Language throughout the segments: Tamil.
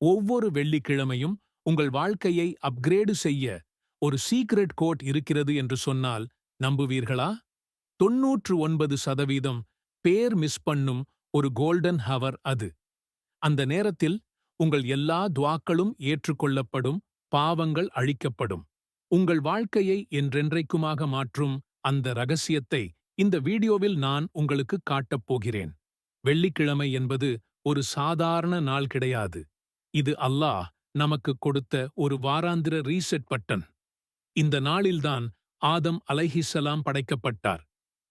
ஒவ்வொரு வெள்ளிக்கிழமையும் உங்கள் வாழ்க்கையை அப்கிரேடு செய்ய ஒரு சீக்ரெட் கோட் இருக்கிறது என்று சொன்னால் நம்புவீர்களா? தொன்னூற்று ஒன்பது சதவீதம் பேர் மிஸ் பண்ணும் ஒரு கோல்டன் ஹவர் அது. அந்த நேரத்தில் உங்கள் எல்லா துவாக்களும் ஏற்றுக்கொள்ளப்படும் பாவங்கள் அழிக்கப்படும். உங்கள் வாழ்க்கையை என்றென்றைக்குமாக மாற்றும் அந்த ரகசியத்தை இந்த வீடியோவில் நான் உங்களுக்கு காட்டப் போகிறேன். வெள்ளிக்கிழமை என்பது ஒரு சாதாரண நாள் கிடையாது. இது அல்லாஹ் நமக்கு கொடுத்த ஒரு வாராந்திர ரீசெட் பட்டன் இந்த நாளில்தான் ஆதம் அலைஹிஸ்ஸலாம் படைக்கப்பட்டார்.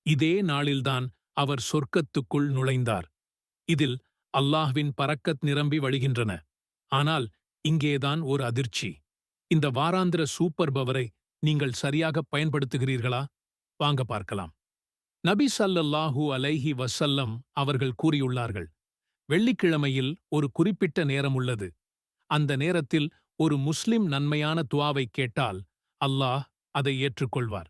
இதே நாளில்தான் அவர் சொர்க்கத்துக்குள் நுழைந்தார். இதில் அல்லாஹ்வின் பறக்கத் நிரம்பி வழிகின்றன. ஆனால் இங்கேதான் ஒரு அதிர்ச்சி. இந்த வாராந்திர சூப்பர் பவரை நீங்கள் சரியாக பயன்படுத்துகிறீர்களா? வாங்க பார்க்கலாம். நபி சல்லல்லாஹூ அலைஹி வசல்லம் அவர்கள் கூறியுள்ளார்கள். வெள்ளிக்கிழமையில் ஒரு குறிப்பிட்ட நேரம் உள்ளது அந்த நேரத்தில் ஒரு முஸ்லிம் நன்மையான துவாவை கேட்டால் அல்லாஹ் அதை ஏற்றுக்கொள்வார்.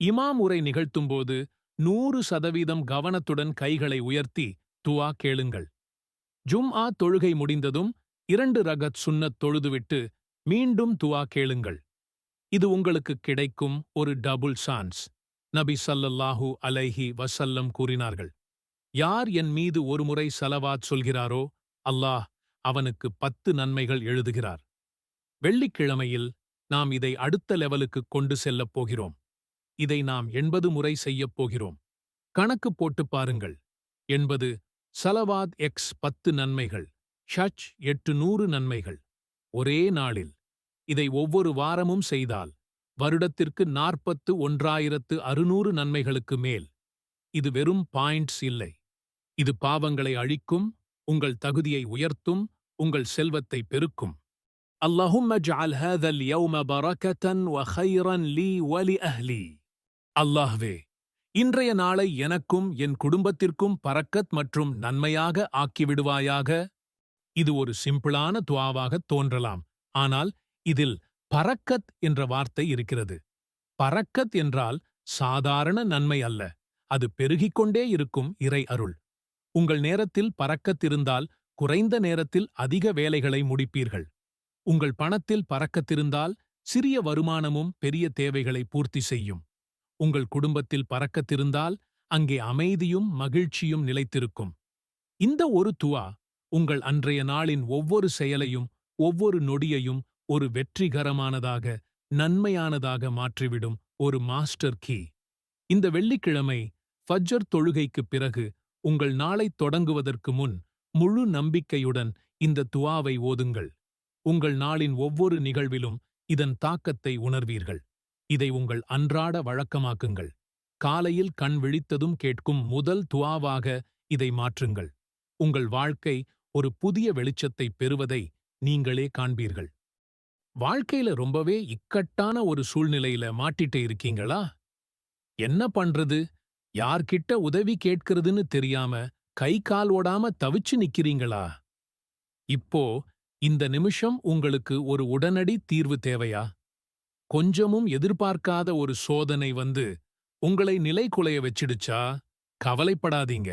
இமாம் உரை நிகழ்த்தும்போது நூறு சதவீதம் கவனத்துடன் கைகளை உயர்த்தி துவா கேளுங்கள். ஜும் ஆ தொழுகை முடிந்ததும் இரண்டு ரகத் சுன்னத் தொழுதுவிட்டு மீண்டும் துவா கேளுங்கள். இது உங்களுக்கு கிடைக்கும் ஒரு டபுள் சான்ஸ் நபி சல்லல்லாஹூ அலைஹி வசல்லம் கூறினார்கள். யார் என் மீது ஒருமுறை சலவாத் சொல்கிறாரோ அல்லாஹ் அவனுக்கு பத்து நன்மைகள் எழுதுகிறார். வெள்ளிக்கிழமையில் நாம் இதை அடுத்த லெவலுக்கு கொண்டு செல்லப் போகிறோம். இதை நாம் எண்பது முறை செய்யப் போகிறோம். கணக்கு போட்டுப் பாருங்கள். என்பது சலவாத் எக்ஸ் பத்து நன்மைகள் ஷச் எட்டு நூறு நன்மைகள். ஒரே நாளில் இதை ஒவ்வொரு வாரமும் செய்தால் வருடத்திற்கு நாற்பத்து ஒன்றாயிரத்து அறுநூறு நன்மைகளுக்கு மேல். இது வெறும் பாயிண்ட்ஸ் இல்லை. இது பாவங்களை அழிக்கும் உங்கள் தகுதியை உயர்த்தும் உங்கள் செல்வத்தை பெருக்கும் اللهم اجعل هذا اليوم بركة وخيرا لي ولأهلي அல்லாஹ்வே இன்றைய நாளை எனக்கும் என் குடும்பத்திற்கும் பரக்கத் மற்றும் நன்மையாக ஆக்கிவிடுவாயாக இது ஒரு சிம்பிளான துவாவாகத் தோன்றலாம் ஆனால் இதில் பரக்கத் என்ற வார்த்தை இருக்கிறது பரக்கத் என்றால் சாதாரண நன்மை அல்ல அது பெருகிக் கொண்டே இருக்கும் இறை அருள் உங்கள் நேரத்தில் பறக்கத்திருந்தால் குறைந்த நேரத்தில் அதிக வேலைகளை முடிப்பீர்கள். உங்கள் பணத்தில் பறக்கத்திருந்தால் சிறிய வருமானமும் பெரிய தேவைகளை பூர்த்தி செய்யும். உங்கள் குடும்பத்தில் பறக்கத்திருந்தால் அங்கே அமைதியும் மகிழ்ச்சியும் நிலைத்திருக்கும். இந்த ஒரு துவா உங்கள் அன்றைய நாளின் ஒவ்வொரு செயலையும் ஒவ்வொரு நொடியையும் ஒரு வெற்றிகரமானதாக நன்மையானதாக மாற்றிவிடும் ஒரு மாஸ்டர் கீ. இந்த வெள்ளிக்கிழமை ஃபஜ்ஜர் தொழுகைக்குப் பிறகு உங்கள் நாளைத் தொடங்குவதற்கு முன் முழு நம்பிக்கையுடன் இந்த துவாவை ஓதுங்கள். உங்கள் நாளின் ஒவ்வொரு நிகழ்விலும் இதன் தாக்கத்தை உணர்வீர்கள். இதை உங்கள் அன்றாட வழக்கமாக்குங்கள். காலையில் கண் விழித்ததும் கேட்கும் முதல் துவாவாக இதை மாற்றுங்கள். உங்கள் வாழ்க்கை ஒரு புதிய வெளிச்சத்தை பெறுவதை நீங்களே காண்பீர்கள். வாழ்க்கையில ரொம்பவே இக்கட்டான ஒரு சூழ்நிலையில மாட்டிட்டு இருக்கீங்களா? என்ன பண்றது? யார்கிட்ட உதவி கேட்கிறதுன்னு தெரியாம கை கால் ஓடாம தவிச்சு நிக்கிறீங்களா? இப்போ இந்த நிமிஷம் உங்களுக்கு ஒரு உடனடி தீர்வு தேவையா? கொஞ்சமும் எதிர்பார்க்காத ஒரு சோதனை வந்து உங்களை நிலை குலைய வச்சிடுச்சா? கவலைப்படாதீங்க.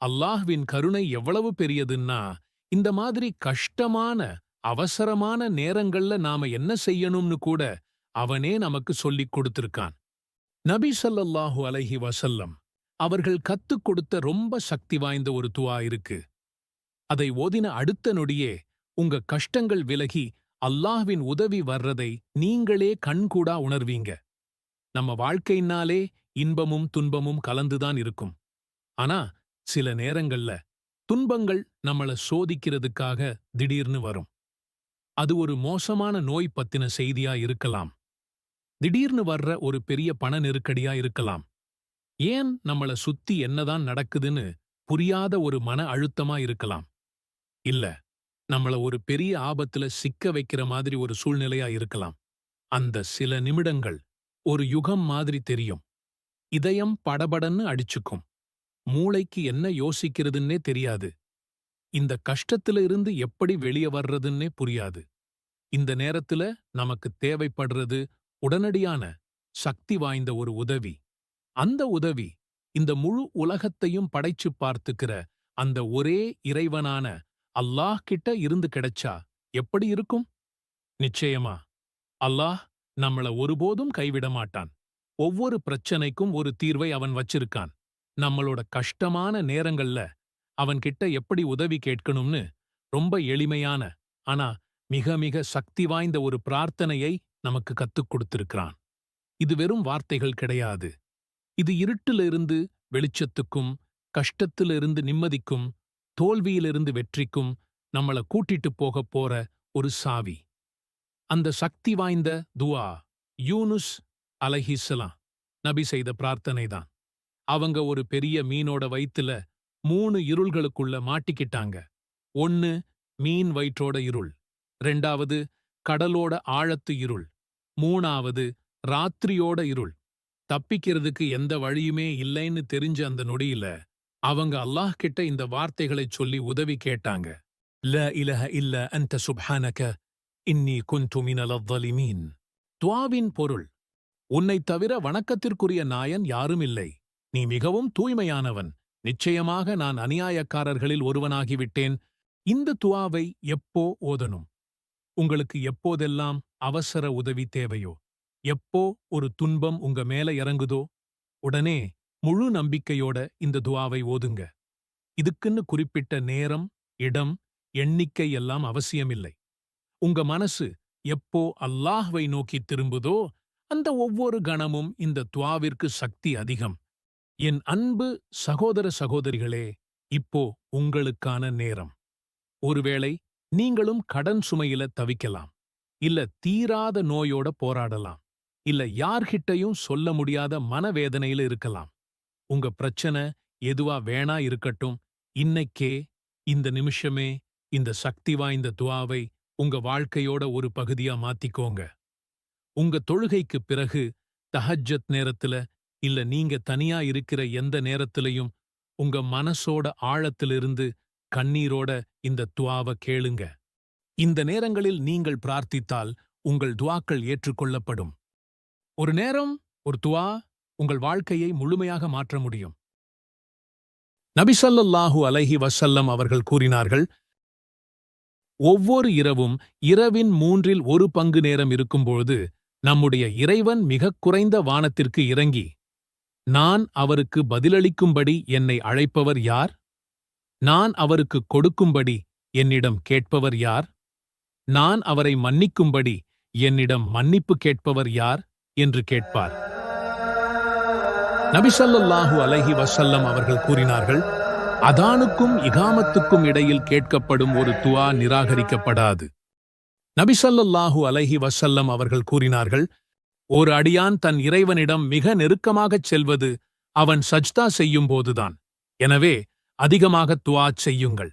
அல்லாஹ்வின் கருணை எவ்வளவு பெரியதுன்னா இந்த மாதிரி கஷ்டமான அவசரமான நேரங்கள்ல நாம என்ன செய்யணும்னு கூட அவனே நமக்கு சொல்லிக் கொடுத்திருக்கான். நபி சல்லல்லாஹு அலைஹி வசல்லம் அவர்கள் கத்துக் கொடுத்த ரொம்ப சக்தி வாய்ந்த ஒரு துவா இருக்கு. அதை ஓதின அடுத்த நொடியே உங்க கஷ்டங்கள் விலகி அல்லாஹ்வின் உதவி வர்றதை நீங்களே கண்கூடா உணர்வீங்க. நம்ம வாழ்க்கையினாலே இன்பமும் துன்பமும் கலந்துதான் இருக்கும். ஆனா சில நேரங்கள்ல துன்பங்கள் நம்மள சோதிக்கிறதுக்காக திடீர்னு வரும். அது ஒரு மோசமான நோய் பத்தின செய்தியா இருக்கலாம். திடீர்னு வர்ற ஒரு பெரிய பண நெருக்கடியா இருக்கலாம். ஏன் நம்மள சுத்தி என்னதான் நடக்குதுன்னு புரியாத ஒரு மன அழுத்தமா இருக்கலாம். இல்ல நம்மள ஒரு பெரிய ஆபத்துல சிக்க வைக்கிற மாதிரி ஒரு சூழ்நிலையா இருக்கலாம். அந்த சில நிமிடங்கள் ஒரு யுகம் மாதிரி தெரியும். இதயம் படபடன்னு அடிச்சுக்கும். மூளைக்கு என்ன யோசிக்கிறதுன்னே தெரியாது. இந்த கஷ்டத்துல இருந்து எப்படி வெளியே வர்றதுன்னே புரியாது. இந்த நேரத்துல நமக்கு தேவைப்படுறது உடனடியான சக்தி வாய்ந்த ஒரு உதவி. அந்த உதவி இந்த முழு உலகத்தையும் படைச்சுப் பார்த்துக்கிற அந்த ஒரே இறைவனான அல்லாஹ் கிட்ட இருந்து கிடைச்சா எப்படி இருக்கும்? நிச்சயமா அல்லாஹ் நம்மள ஒருபோதும் கைவிட மாட்டான். ஒவ்வொரு பிரச்சனைக்கும் ஒரு தீர்வை அவன் வச்சிருக்கான். நம்மளோட கஷ்டமான நேரங்கள்ல அவன்கிட்ட எப்படி உதவி கேட்கணும்னு ரொம்ப எளிமையான ஆனா மிக மிக சக்தி வாய்ந்த ஒரு பிரார்த்தனையை நமக்கு கத்துக் கொடுத்திருக்கிறான். இது வெறும் வார்த்தைகள் கிடையாது. இது இருட்டிலிருந்து வெளிச்சத்துக்கும் கஷ்டத்திலிருந்து நிம்மதிக்கும் தோல்வியிலிருந்து வெற்றிக்கும் நம்மள கூட்டிட்டு போகப் போற ஒரு சாவி. அந்த சக்தி வாய்ந்த துவா யூனுஸ் அலைஹிஸ்ஸலாம் நபி செய்த பிரார்த்தனை தான் அவங்க ஒரு பெரிய மீனோட வயித்துல மூணு இருள்களுக்குள்ள மாட்டிக்கிட்டாங்க. ஒன்னு மீன் வயிற்றோட இருள் ரெண்டாவது கடலோட ஆழத்து இருள். மூணாவது ராத்திரியோட இருள். தப்பிக்கிறதுக்கு எந்த வழியுமே இல்லைன்னு தெரிஞ்ச அந்த நொடியில அவங்க அல்லாஹ் கிட்ட இந்த வார்த்தைகளைச் சொல்லி உதவி கேட்டாங்க. ல இலஹ இல்ல அந்த சுப்ஹானக இன்னி குன்து மினல் துவாவின் பொருள் உன்னைத் தவிர வணக்கத்திற்குரிய நாயன் யாரும் இல்லை. நீ மிகவும் தூய்மையானவன். நிச்சயமாக நான் அநியாயக்காரர்களில் ஒருவனாகிவிட்டேன். இந்த துவாவை எப்போ ஓதனும் உங்களுக்கு எப்போதெல்லாம் அவசர உதவி தேவையோ? எப்போ ஒரு துன்பம் உங்க மேல இறங்குதோ? உடனே முழு நம்பிக்கையோட இந்த துவாவை ஓதுங்க. இதுக்குன்னு குறிப்பிட்ட நேரம் இடம் எண்ணிக்கை எல்லாம் அவசியமில்லை. உங்க மனசு எப்போ அல்லாஹ்வை நோக்கி திரும்புதோ அந்த ஒவ்வொரு கணமும் இந்த துவாவிற்கு சக்தி அதிகம். என் அன்பு சகோதர சகோதரிகளே இப்போ உங்களுக்கான நேரம். ஒருவேளை நீங்களும் கடன் சுமையில தவிக்கலாம். இல்ல தீராத நோயோட போராடலாம். இல்ல யார்கிட்டயும் சொல்ல முடியாத மனவேதனையில இருக்கலாம். உங்க பிரச்சனை எதுவா வேணா இருக்கட்டும். இன்னைக்கே இந்த நிமிஷமே இந்த சக்தி வாய்ந்த துவாவை உங்க வாழ்க்கையோட ஒரு பகுதியா மாத்திக்கோங்க. உங்க தொழுகைக்குப் பிறகு தஹஜ்ஜத் நேரத்துல இல்ல நீங்க தனியா இருக்கிற எந்த நேரத்திலையும் உங்க மனசோட ஆழத்திலிருந்து கண்ணீரோட இந்த துவாவ கேளுங்க. இந்த நேரங்களில் நீங்கள் பிரார்த்தித்தால் உங்கள் துவாக்கள் ஏற்றுக்கொள்ளப்படும். ஒரு நேரம் ஒரு துவா உங்கள் வாழ்க்கையை முழுமையாக மாற்ற முடியும். நபிசல்லாஹூ அலைஹி வசல்லம் அவர்கள் கூறினார்கள் ஒவ்வொரு இரவும் இரவின் மூன்றில் ஒரு பங்கு நேரம் இருக்கும்பொழுது நம்முடைய இறைவன் மிகக் குறைந்த வானத்திற்கு இறங்கி நான் அவருக்கு பதிலளிக்கும்படி என்னை அழைப்பவர் யார்? நான் அவருக்கு கொடுக்கும்படி என்னிடம் கேட்பவர் யார்? நான் அவரை மன்னிக்கும்படி என்னிடம் மன்னிப்பு கேட்பவர் யார் என்று கேட்பார். நபிசல்லாஹு அலஹி வசல்லம் அவர்கள் கூறினார்கள் அதானுக்கும் இகாமத்துக்கும் இடையில் கேட்கப்படும் ஒரு துவா நிராகரிக்கப்படாது. நபிசல்லாஹு அலஹி வசல்லம் அவர்கள் கூறினார்கள் ஒரு அடியான் தன் இறைவனிடம் மிக நெருக்கமாகச் செல்வது அவன் சஜ்தா செய்யும் போதுதான். எனவே அதிகமாக துவா செய்யுங்கள்.